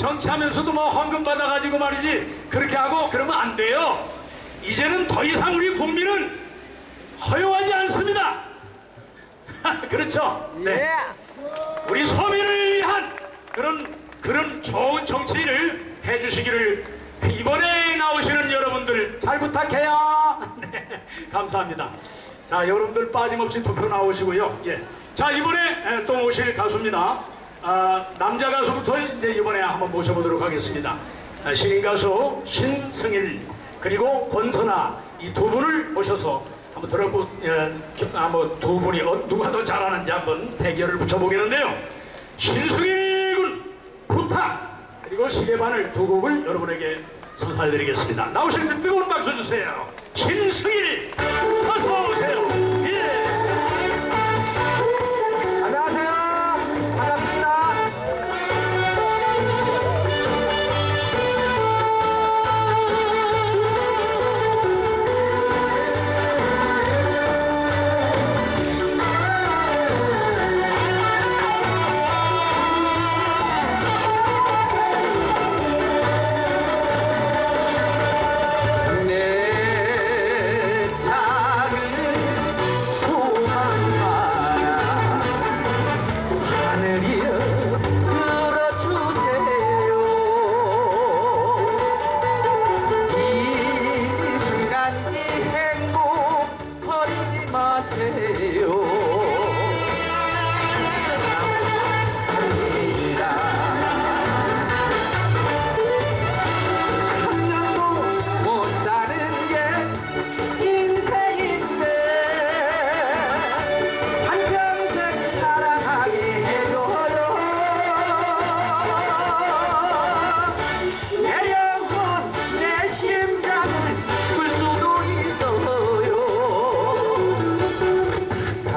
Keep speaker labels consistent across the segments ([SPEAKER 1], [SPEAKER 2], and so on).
[SPEAKER 1] 정치하면서도 뭐 헌금 받아가지고 말이지 그렇게 하고 그러면 안 돼요. 이제는 더 이상 우리 국민은 허용하지 않습니다. 그렇죠? 네. 우리 서민을 위한 그런 그런 좋은 정치를 해주시기를 이번에 나오시는 여러분들 잘 부탁해요. 네, 감사합니다. 자, 여러분들 빠짐없이 투표 나오시고요. 예. 자, 이번에 에, 또 오실 가수입니다. 아, 남자 가수부터 이제 이번에 한번 모셔보도록 하겠습니다. 아, 신인 가수 신승일 그리고 권선아 이 두 분을 모셔서 한번 들어보 예, 한번 두 분이 어, 누가 더 잘하는지 한번 대결을 붙여보겠는데요. 신승일 군 부탁 그리고 시계반을 두 곡을 여러분에게 선사해드리겠습니다. 나오실 때 뜨거운 박수 주세요. 신승일 어서 오세요.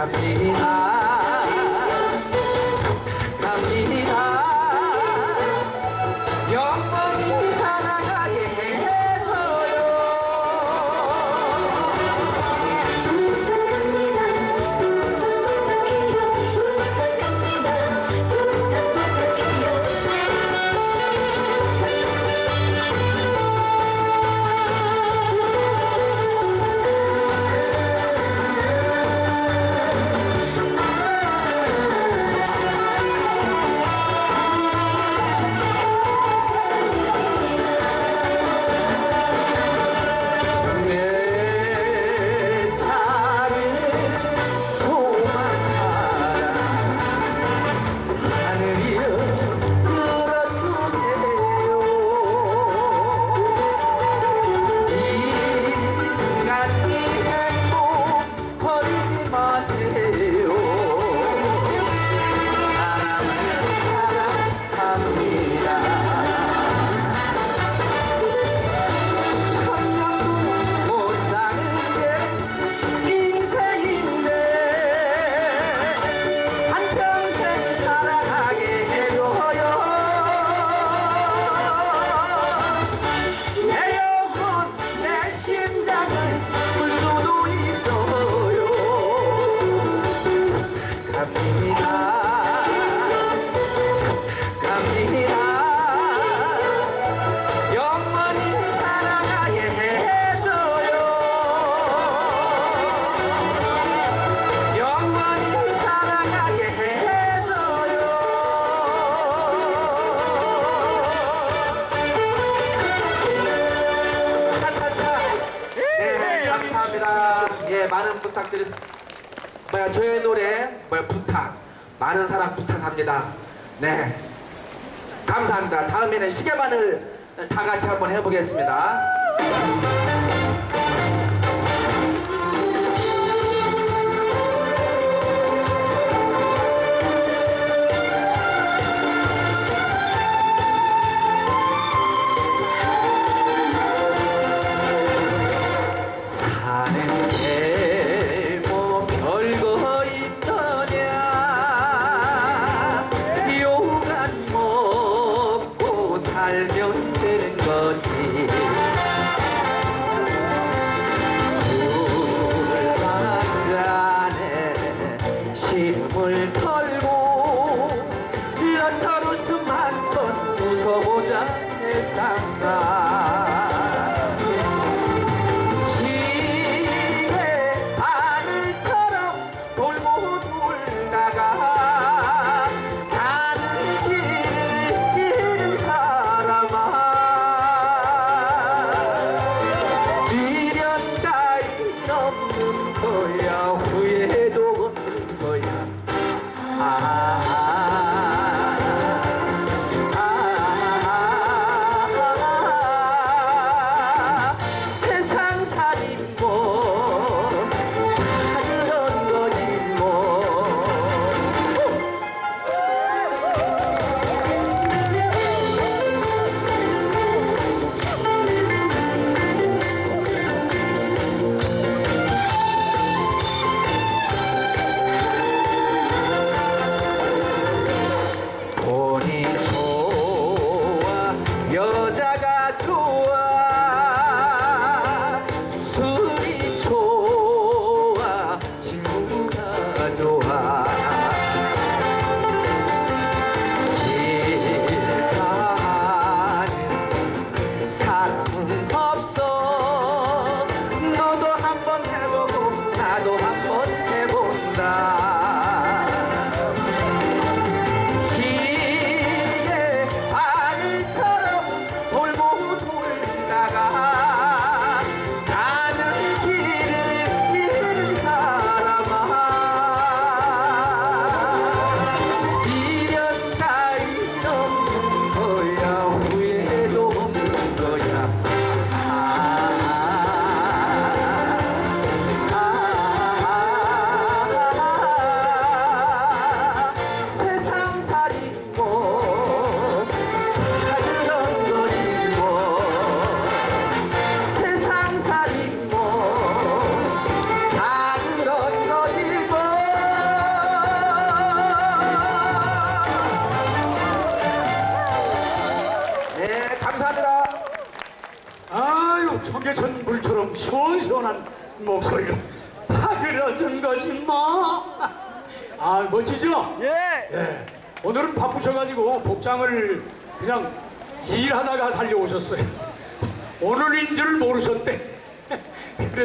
[SPEAKER 2] Happy 예 많은 부탁드리 뭐야 저의 노래 뭐야 부탁 많은 사랑 부탁합니다 네 감사합니다. 다음에는 시계반을 다 같이 한번 해보겠습니다. 알면 되는 거지 물간간에 심을 털고 런털 웃음 한번 웃어보자 세상아
[SPEAKER 1] 끓여준 물처럼 시원시원한 목소리로 파그려준 거지 뭐. 아 멋지죠?
[SPEAKER 3] 예.
[SPEAKER 1] 예. 오늘은 바쁘셔가지고 복장을 그냥 일하다가 달려오셨어요. 오늘인 줄 모르셨대. 그래서